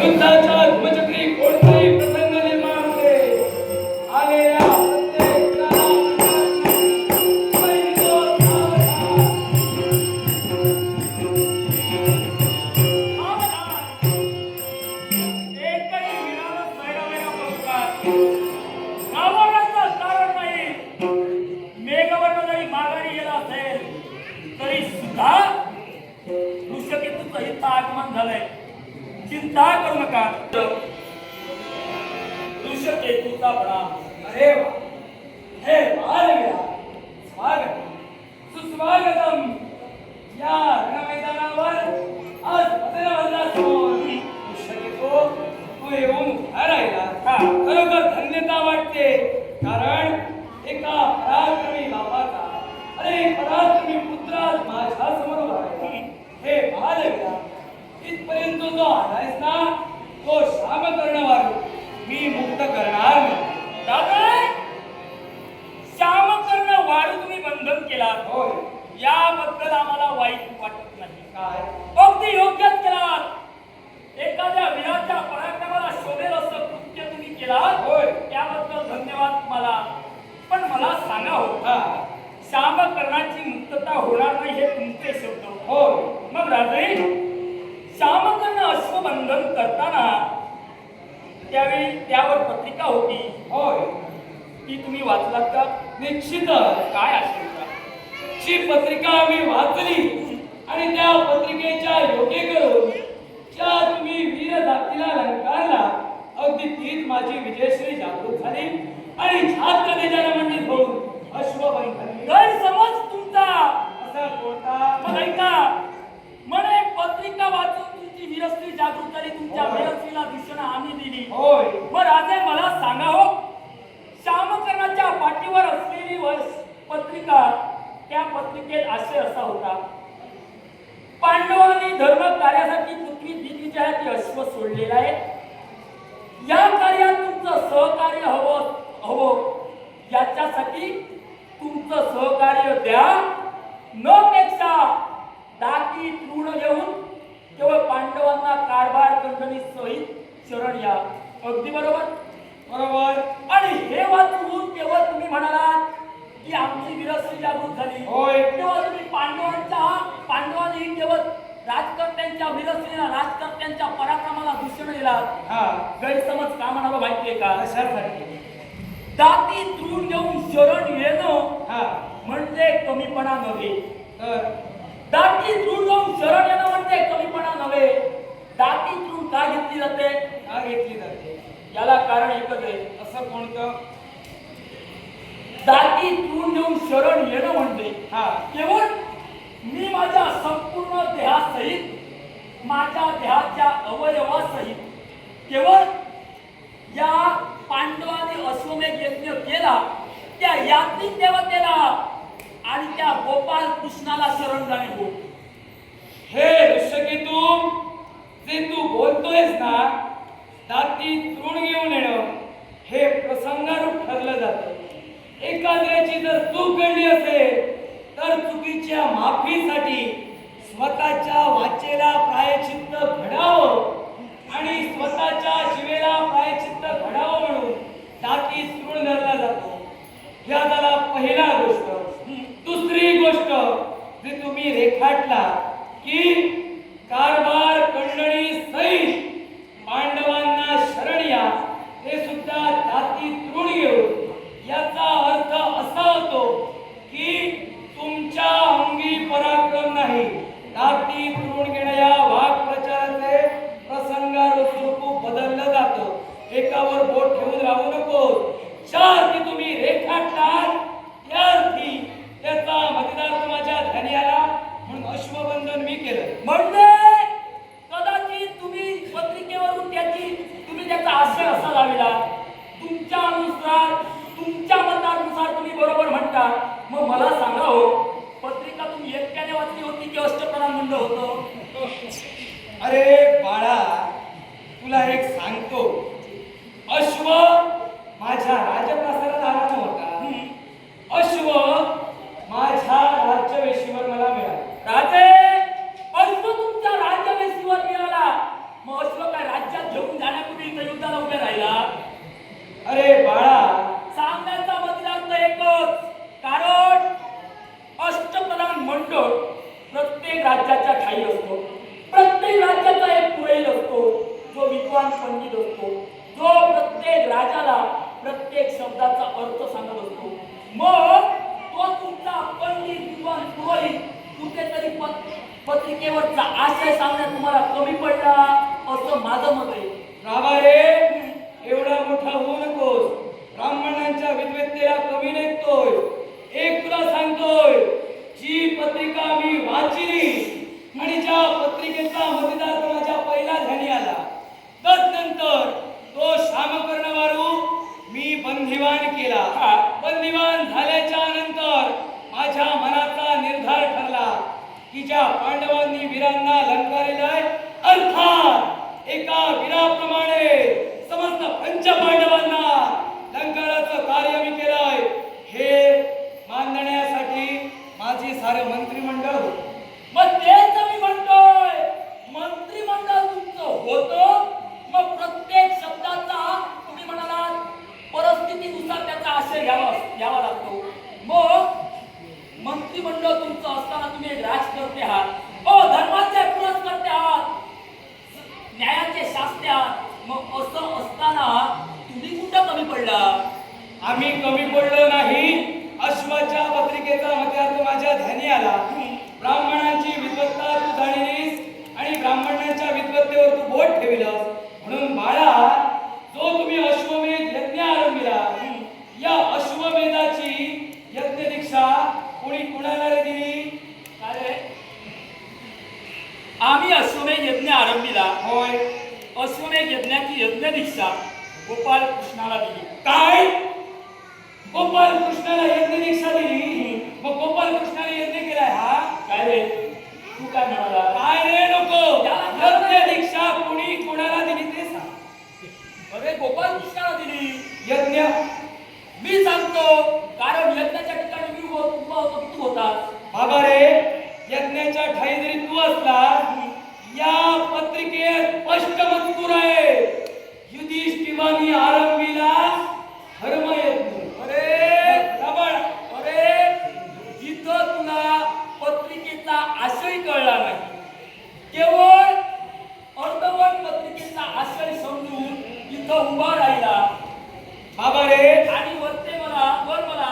Minta खरोखर धन्यता वाटते. कारण एका पराक्रमी बापाचा अरे पराक्रमी पुत्र माझ्यासमोर हे बालवीरा इथपर्यंत जो आलायस ना तो शाम करणार. मी मुक्त करणार दादा श्याम कर्ण वाढू तुम्ही बंधन केला होय. याबद्दल आम्हाला वाईट वाटत नाही. काय? अगदी योग्यच केलात. एखाद्या वीराच्या पराक्रमाला शोधेल असं कृत्य केला. होय. त्याबद्दल धन्यवाद तुम्हाला. पण मला सांगा हो श्यामकरणाची मुक्तता होणार नाही हे तुमचे शब्द. होय. मग राजे श्यामकर्ण अश्वबंधन करताना त्यावेळी त्यावर पत्रिका होती. होय. ती तुम्ही वाचलात का? निश्चित. काय असेल का? ची पत्रिका मी वाचली आणि त्या पत्रिकेच्या योगे करून ज्या तुम्ही वीर जातीला लंकारला अगदी तीच माझी विजयश्री जागृत झाली आणि छात्र तेजाला मंडित होऊन अश्वबंधन गैरसमज तुमचा. असा कोणता? मग ऐका. म्हणे पत्रिका वाचून तुमची विरस्त्री जागृत झाली. तुमच्या आम्ही दिली. होय. मग राजे मला सांगा हो श्यामकर्णाच्या पाठीवर असलेली पत्रिका त्या पत्रिकेत आशय असा होता. पांडवांनी धर्म कार्यासाठी पृथ्वी दिग्विजयाची अश्व सोडलेला आहे. या कार्यात तुमचं सहकार्य हवं हवं. याच्यासाठी तुमचं सहकार्य द्या. न पेक्षा दाती तृण घेऊन केवळ पांडवांना कारभार कंदनी सहित शरण या. अगदी बरोबर? बरोबर. आणि हे वाचून केवळ तुम्ही म्हणालात की आमची विरस्ती जागृत झाली. होय. तेव्हा तुम्ही पांडवांच्या पांडवांनी केवळ राजकर्त्यांच्या विरस्तीला राजकर्त्यांच्या पराक्रमाला दूषण दिलात हा. गैरसमज का म्हणावं माहितीये का? कशासाठी दाती तृण घेऊन शरण येणं हा. म्हणजे कमीपणा नव्हे. दाती तृण घेऊन शरण येणं म्हणजे कमीपणा नव्हे. दाती तृण का घेतली जाते? का घेतली जाते? याला कारण एकच आहे. असं कोणतं? दाती तृण घेऊन शरण येणं म्हणजे हा. केवळ मी माझ्या संपूर्ण देहासहित माझ्या देहाच्या अवयवासहित केवळ या पांडवाने अश्वमेघ यज्ञ केला त्या याज्ञिक देवतेला आणि त्या गोपाल कृष्णाला शरण जाणे हो. हे ऋषकेतू जे तू बोलतोयस ना दाती तृण घेऊन येणं हे प्रसंगारूप ठरलं जातं. एखाद्याची जर चूक घडली असेल तर चुकीच्या माफीसाठी स्वतःच्या वाचेला प्रायचित्त घडावं आणि स्वतःच्या शिवेला प्रायचित्त घडावं म्हणून दाती तृण धरला जातो. ह्या झाला पहिला गोष्ट. दुसरी गोष्ट जी तुम्ही रेखाटला की कारभार कंडणी सहित जी पत्रिका मी वाचली आणि ज्या पत्रिकेचा मतदार माझ्या पहिला ध्यानी आला तदनंतर तो श्यामकर्ण वारू मी बंदिवान केला. बंदिवान झाल्याच्यानंतर माझ्या मनाचा निर्धार ठरला की ज्या पांडवांनी वीरांना लंकारिलाय अर्थात एका वीराप्रमाणे समस्त पंचपांडवांना लंकाराचं कार्य मी केलंय सारे मंत्रिमंडळ होतं. मग तेच मी म्हणतोय. मंत्रिमंडळ तुमचं होतं मग प्रत्येक शब्दाचा तुम्ही म्हणालात परिस्थितीनुसार त्याचा आशय घ्यावा घ्यावा लागतो. मग मंत्रिमंडळ तुमचं असताना तुम्ही एक राजकर्ते आहात. ओ धर्माचे पुरस्कर्ते आहात. न्यायाचे शास्त्री आहात. मग असं असताना तुम्ही कुठं कमी पडला आम्ही कमी पडलो नाही. अश्वाच्या पत्रिकेचा मतदार माझ्या ध्यानी आला. ब्राह्मणांची विद्वत्ता तू जाणलीस आणि ब्राह्मणांच्या विद्वत्तेवर तू बोट ठेवलंस. म्हणून बाळा जो तुम्ही अश्वमेध यज्ञ आरंभिला या अश्वमेधाची यज्ञ दीक्षा कोणी कुणाला दिली? अरे. आम्ही अश्वमेध यज्ञ आरंभिला. होय. अश्वमेध यज्ञाची यज्ञ दीक्षा गोपाल कृष्णाला दिली. काय? गोपाल कृष्णाला यज्ञ दीक्षा दिली मग गोपाल कृष्णाने यज्ञ केलाय हा? काय रे? तू काय म्हणाला? काय रे नको? यज्ञ दीक्षा कुणी कुणाला दिली ते सांग. अरे गोपाल कृष्णाला दिली. यज्ञ. मी सांगतो कारण यज्ञाच्या ठिकाणी मी उभा होतो तू होतास. बाबा रे यज्ञाच्या ठाई जरी तू असला या पत्रिकेत स्पष्ट मजकूर आहे युधिष्ठिराने आरंभीला धर्मयज्ञ अरे रबड अरे जिथं तुला पत्रिकेचा आशय कळला नाही केवळ अर्धवट आश्रय समजून इथं उभा राहिला. बाबा रे आणि वरते मला वर मला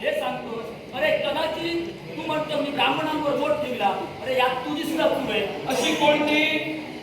हे सांगतो. अरे कदाचित तू म्हणतो मी ब्राह्मणांवर बोट ठेवला. अरे यात तुझी सुद्धा तू आहे. अशी कोणती?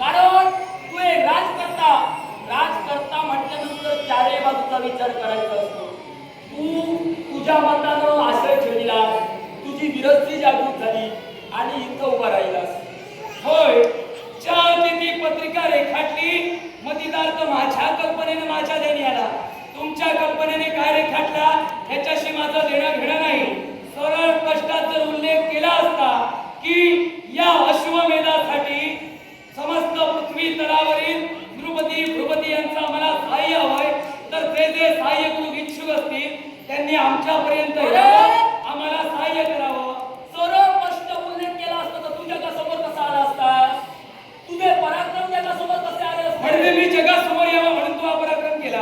कारण तू एक राजकर्ता. राजकर्ता म्हटल्यानंतर चारही बाजूचा विचार करायचा असतो. तू तुझ्या मतानं आश्रय ठेवला तुझी विरस्ती जागृत झाली आणि इथं उभा राहिलास. होय ज्या ती पत्रिका रेखाटली? अर्थ माझ्या कल्पनेने माझ्या देणी आला तुमच्या कल्पनेने काय रेखाटला ह्याच्याशी माझं देणं घेणं नाही. सरळ कष्टात जर उल्लेख केला असता की या अश्वमेधासाठी समस्त पृथ्वी तलावरील द्रुपदी भ्रुपती यांचा मला सहाय्य हवंय. तर ते जे सहाय्य करू इच्छुक असतील त्यांनी आमच्यापर्यंत आम्हाला सहाय्य करावं सरळ स्पष्ट उल्लेख केला असता तर तू जगासमोर कसा आला असता तुझे पराक्रम जगासमोर कसे आले म्हणजे असते मी जगासमोर यावा म्हणून तू हा पराक्रम केला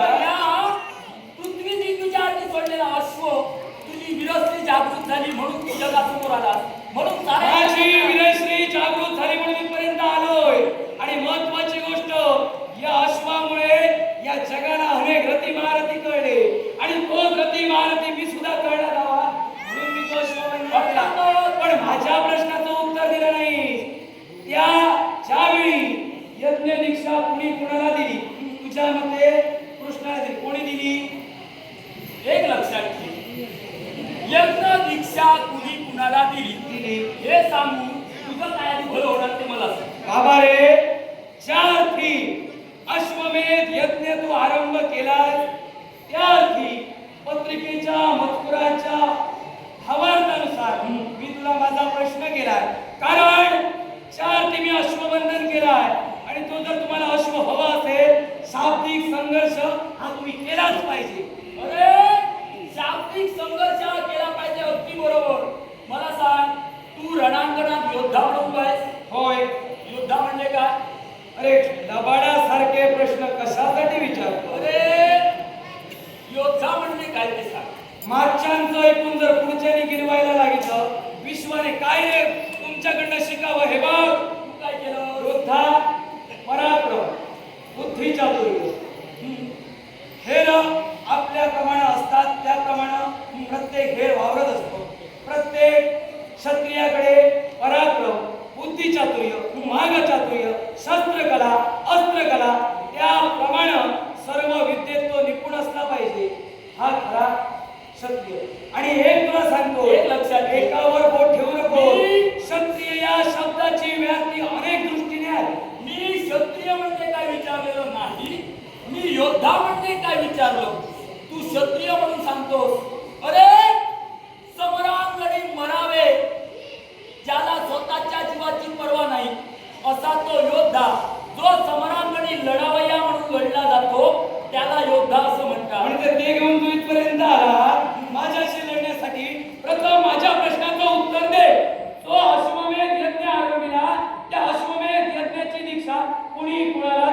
पराक्रम बुद्धिचातुर्य मार्गचातुर्य शस्त्रकला अस्त्रकला त्याप्रमाणे सर्व विद्येत तो निपुण असला पाहिजे. हा खरा क्षत्रिय. आणि हे तुला सांगतो लक्षात एकावर बोट ठेवू नको. क्षत्रिय या शब्दाची व्याप्ती अनेक दृष्टीने आहे. मी क्षत्रिय म्हणजे काय विचारलेलं नाही. मी योद्धा म्हणजे काय विचारलो. तू क्षत्रिय म्हणून सांगतोस. अरे! ज्याला स्वतःच्या जीवाची पर्वा नाही असा तो योद्धा जो समरांगणी लढावया म्हणून लढला जातो त्याला योद्धा असं म्हणतात. म्हणजे ते घेऊन तू इथपर्यंत आला माझ्याशी लढण्यासाठी प्रथम माझ्या प्रश्नाचं उत्तर दे. तो अश्वमेध यज्ञ आरंभिला त्या अश्वमेध यज्ञाची दीक्षा कुणी कुणाला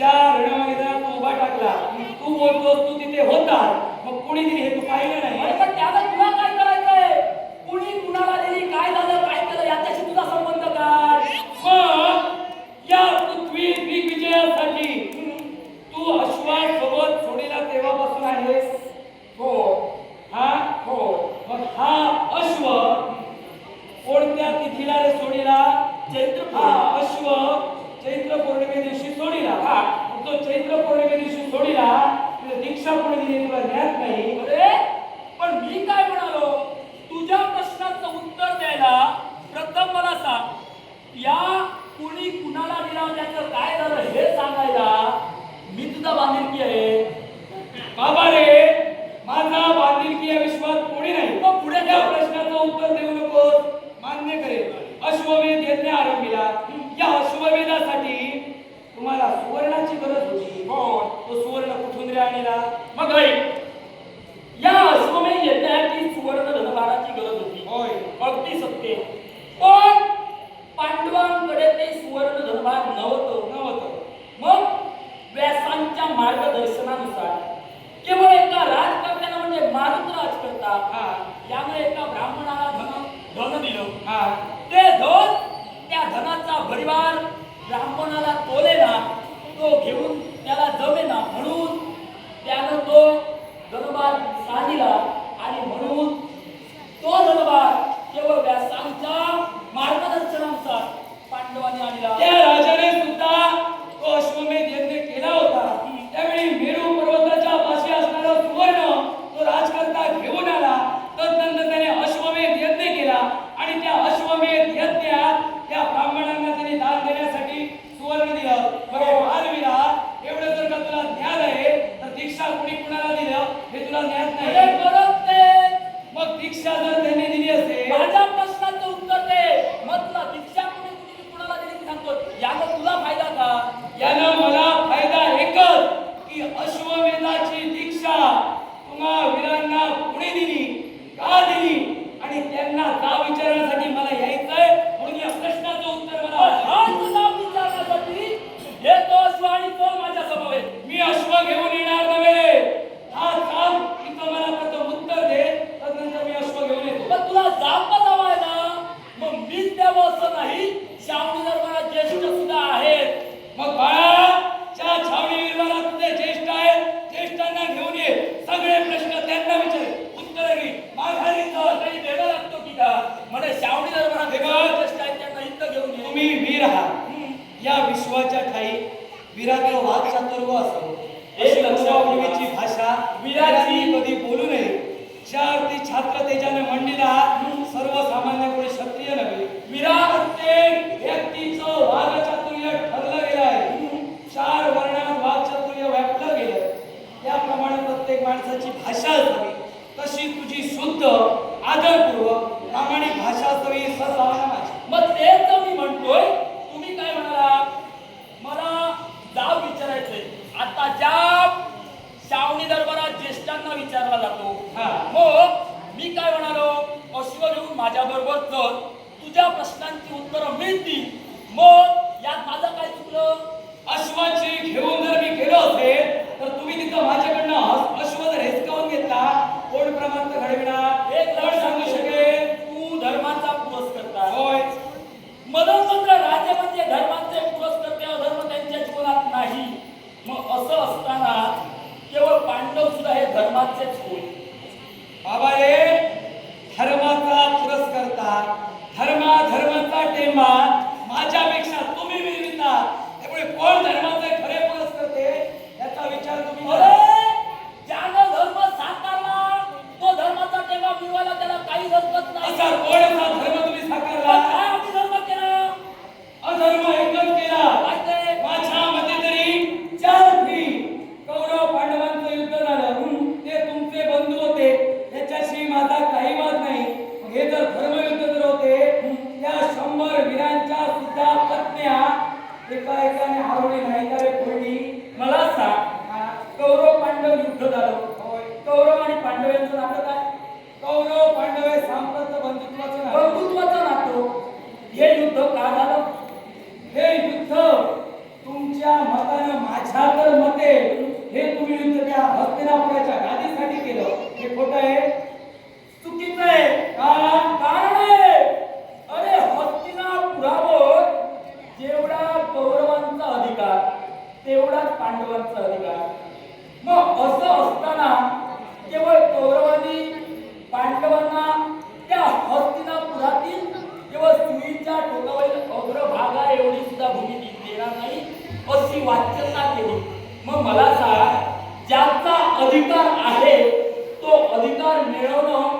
ज्या रणमैदानात तू उभा टाकला. तू बोलतोस तू तिथे होता मग कुणी दिली हे तू पाहिलं नाही. पण त्याला तुला काय करायचंय? कुणी कुणाला दिली? काय झालं? काय केलं? याच्याशी तुझा संबंध काय? मग या पृथ्वी दिग्विजयासाठी तू अश्वास सोबत सोडीला तेव्हापासून आहेस? हो. हा? हो. मग हा अश्व कोणत्या तिथीला रे सोडीला चैत्र हा अश्व चैत्र पौर्णिमे दिवशी तो चैत्र पौर्णिमे दिवशी सोडीला दीक्षा कोणी दिली तुला ज्ञात नाही. अरे पण मी काय म्हणालो? तुझ्या प्रश्नाचं उत्तर द्यायला प्रथम मला सांग. या कुणी कुणाला दिला त्याचं काय झालं हे सांगायला मी तुझा बांधिलकी आहे. असताना केवळ पांडव सुद्धा हे धर्माचेच होय बाबा हे धर्माचा पुरस्कर्ता धर्मा धर्माचा टेंबा माझ्यापेक्षा तुम्ही विविधता त्यामुळे कोण धर्माचे खरे पुरस्कर्ते याचा विचार तुम्ही ज्यानं धर्म साकारला तो धर्माचा टेंबा मिळवायला त्याला काही हरकत नाही. कौरव आणि पांडव्यांचं नातं काय? कौरव पांडव साम्राज्य बंधुत्वाचं बंधुत्वाचं नातं. हे युद्ध का झालं? हे युद्ध तुमच्या मतानं माझ्या तर मते हे तुम्ही युद्ध त्या हस्तिनापुराच्या गादीसाठी केलं. हे खोटं आहे? चुकीचं आहे. कारण कारण आहे. अरे हस्तिनापुरावर जेवढा कौरवांचा अधिकार तेवढाच पांडवांचा अधिकार. मग असं पृथ्वीच्या टोकावरील अग्रभागा एवढी सुद्धा भूमी देणार नाही अशी वाच्यता केली मग मला सांग ज्याचा अधिकार आहे तो अधिकार मिळवणं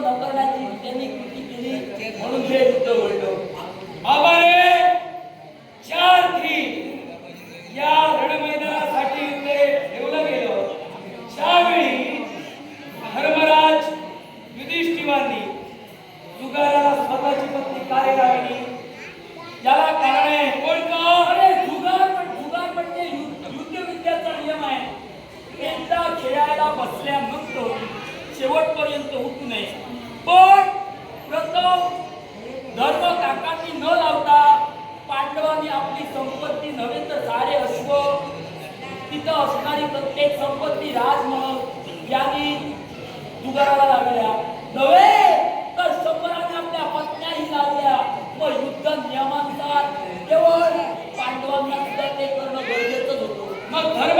डॉक्टर त्यांनी कृती केली म्हणून हे युद्ध घडलं विभागना सुद्धा ते करणं गरजेचंच होतं. मग धर्म